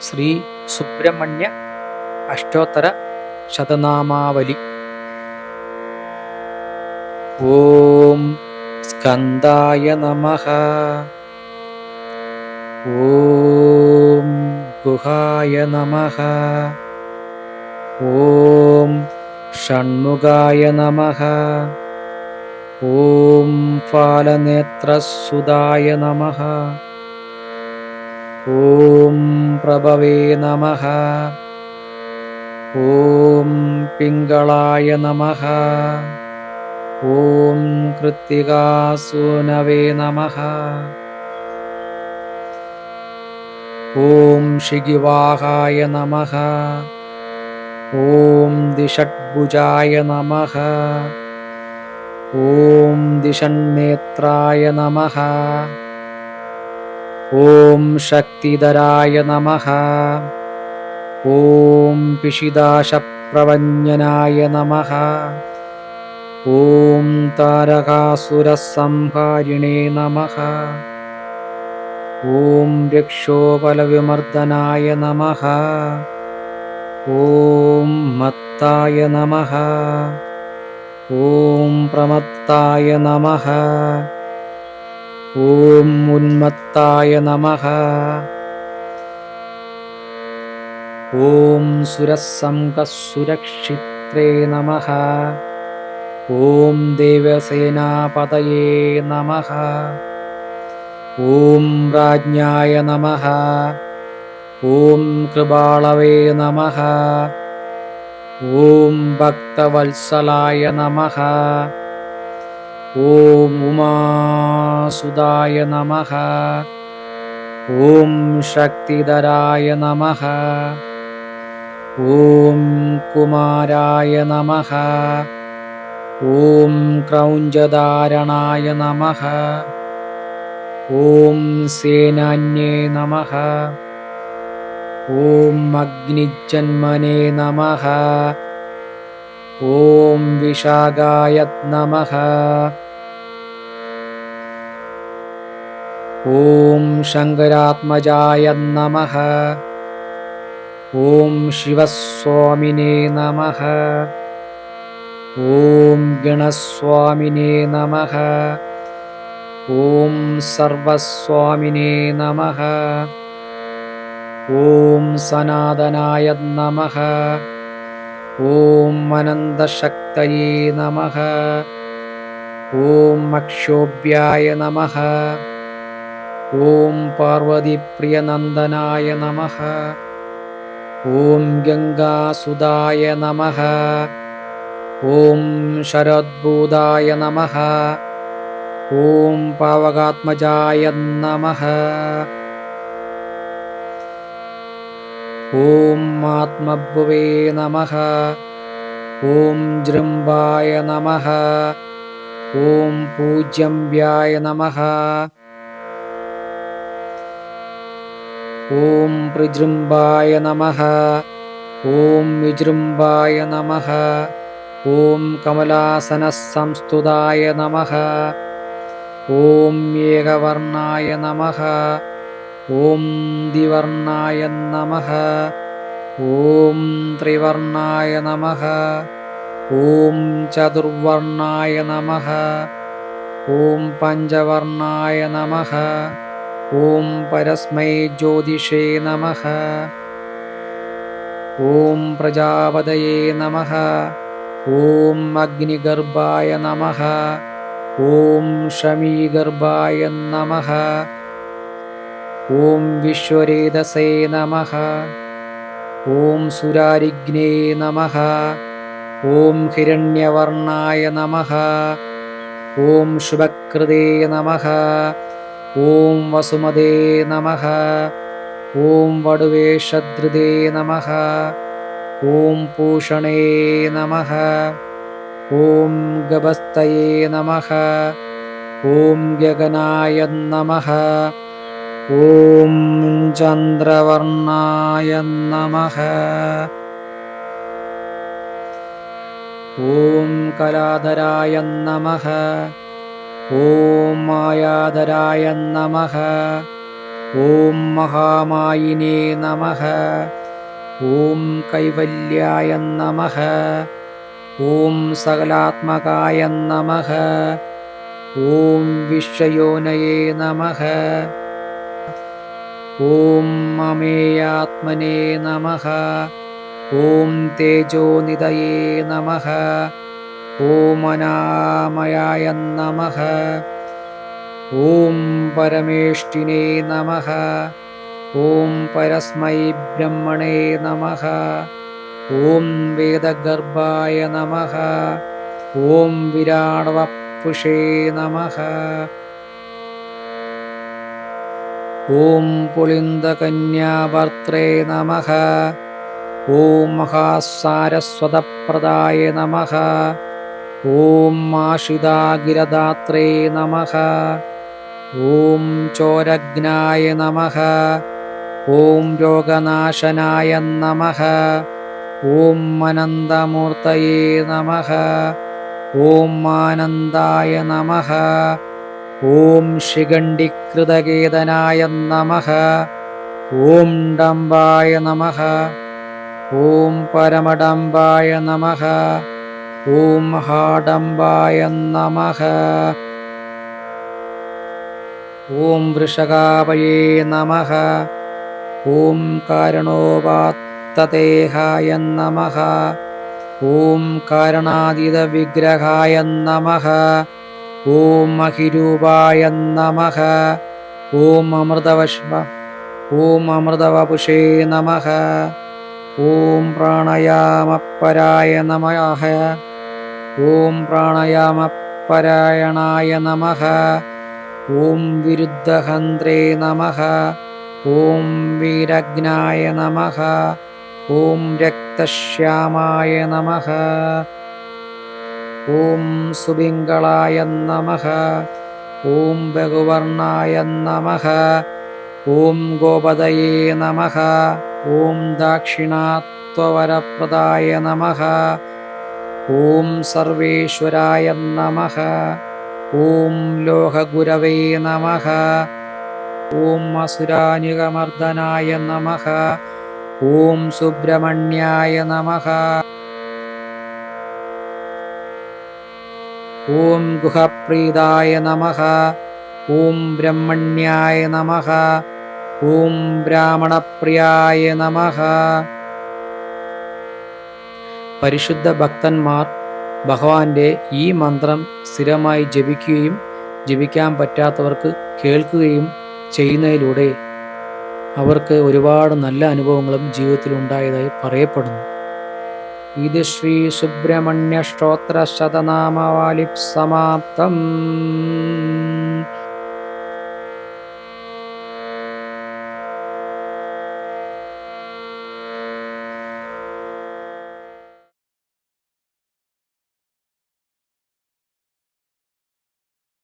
ശ്രീ സുബ്രഹ്മണ്യ അഷ്ടോത്തര ശതനാമാവലി. ഓം സ്കന്ദായ നമഃ. ഓം ഗുഹായ നമഃ. ഓം ഷൺമുഖായ നമഃ. ഓം ഫാലനേത്രസുതായ നമഃ. ഓം പ്രഭവേ നമഃ ഓം പിങ്കളായ നമഃ ഓം കൃത്തികാസൂനവേ നമഃ ഓം ശിഖിവാഹായ നമഃ ഓം ദിഷഡ്ഭുജായ നമഃ ഓം ദിഷന്നേത്രായ നമഃ ഓം ശക്തിധരായ നമഃ. ഓം പിഷിദാശപ്രവഞ്ഞനായ നമഃ. ഓം താരകാസുരസംഹാരിണേ നമഃ. ഓം രക്ഷോപലവിമർദ്ദനായ നമഃ. ഓം മത്തായ നമഃ. ഓം പ്രമത്തായ നമഃ. ഓം ഉന്മത്തായ നമ. ഓം സുരസംഗസുരക്ഷിത്രേ നമ. ഓം ദേവസേനാപതയേ നമ. ഓം രാജ്ഞായ നമ. ഓം കൃപാളവേ നമ. ഓം ഭക്തവത്സലായ നമഃ. ഓം उमासुदाय നമഃ. ഓം शक्तिधराय നമഃ. ഓം കുമാരായ നമഃ. ഓം ക്രൗഞ്ചധാരണായ നമഃ. ഓം सेनान्ये നമഃ. ഓം अग्निजन्मने നമഃ. विशाखाय नमः। ॐ शङ्करात्मजाय नमः। ॐ शिवस्वामिने नमः। ॐ गणस्वामिने नमः। ॐ सर्वस्वामिने नमः। ॐ सनातनाय नमः। ॐ अनन्दशक्तये नमः। ॐ अक्षोभ्याय नमः। ॐ पार्वतीप्रियनन्दनाय नमः। ॐ गङ्गासुदाय नमः। ॐ शरद्भुताय नमः। ॐ पावगात्मजाय नमः। ॐ आत्मभुवे नमः। ॐ जृम्बाय नमः। ॐ पूज्यम्ब्याय नमः। ॐ प्रजृम्बाय नमः। ॐ विजृम्बाय नमः। ॐ कमलासनसंस्तुताय नमः। ॐ एकवर्णाय नमः। ॐ र्णाय नमः। ॐ त्रिवर्णाय नमः। ॐ चतुर्वर्णाय नमः। ॐ पञ्चवर्णाय नमः। ॐ परस्मै ज्योतिषे नमः। ॐ प्रजावये नमः। ॐ अग्निगर्भाय नमः। ॐ शमीगर्भाय नमः। ॐ विश्वरेदसे नमः। ॐ सुरारिज्ञे नमः। ॐ हिरण्यवर्णाय नमः। ॐ शुभकृते नमः। ॐ वसुमदे नमः। ॐ वडुवेशद्रुदे नमः। ॐ पूषणे नमः। ॐ गभस्तये नमः। ॐ गगनाय नमः। ॐ चन्द्रवर्णाय नमः। ॐ कलाधराय नमः। ॐ मायाधराय नमः। ॐ महामायिने नमः। ॐ कैवल्याय नमः। ॐ सकलात्मकाय नमः। ॐ विश्वयोनये नमः। ഓം മമേയാത്മനേ നമ ഓം തേജോനിതയേ നമ ഓം അനാമയായ നമ ഓം പരമേഷ്ടിനേ നമ ഓം പരസ്മൈ ബ്രഹ്മണേ നമ ഓം വേദഗർഭായ നമ ഓം വിരാടവപുഷേ നമ ഓം പുളിന്ദകന്യാഭർത്രേ നമ ഓം മഹാസാരസ്വതപ്രദായ നമ ഓം ആഷിതാഗിരദാത്രേ നമ ഓം ചോരഗ്നായ നമ ഓം രോഗനാശനായ നമ ഓം അനന്തമൂർത്തയേ നമ ഓം ആനന്ദായ നമ ഓം ശിഖണ്ഡികൃതകേതനായ നമ. ഓം ഡംബായ നമ. ഓം പരമഡംബായ നമ. ഓം ഹാഡംബായ നമ. ഓം വൃഷകാവയേ നമ. ഓം കാരണോപാത്തദേഹായ നമ. ഓം കാരണാതീതവിഗ്രഹായ നമ. ഓം അഹിരൂപായ നമ. ഓം അമൃതവശ്മ ഓം അമൃതവപുഷേ നമ. ഓം പ്രാണയാമപരായ നമ. ഓം പ്രാണയാമപരായണായ നമ. ഓം വിരുദ്ധഹന്ത്രേ നമ. ഓം വീരഗ്നായ നമ. ഓം രക്തശ്യാമായ നമ. ഓം സുബിംഗളായ നമഹ ഓം ബഹുവർണായ നമഹ ഓം ഗോപതയേ നമഹ ഓം ദാക്ഷിണാത്വരപ്രദായ നമഹ ഓം സർവേശ്വരായ നമഹ ഓം ലോഹഗുരവേ നമഹ ഓം അസുരാനുകമർദ്ദനായ നമഹ ഓം സുബ്രഹ്മണ്യായ നമ. ഓം ഗുഹപ്രീതായ നമ ഓം ബ്രഹ്മണ്യായ നമ ഓം ബ്രാഹ്മണപ്രിയായ നമ പരിശുദ്ധ ഭക്തന്മാർ ഭഗവാന്റെ ഈ മന്ത്രം സ്ഥിരമായി ജപിക്കുകയും ജപിക്കാൻ പറ്റാത്തവർക്ക് കേൾക്കുകയും ചെയ്യുന്നതിലൂടെ അവർക്ക് ഒരുപാട് നല്ല അനുഭവങ്ങളും ജീവിതത്തിൽ ഉണ്ടായതായി പറയപ്പെടുന്നു. इति श्रीसुब्रह्मण्यश्रोत्रशतनामवालिप्समाप्तम्।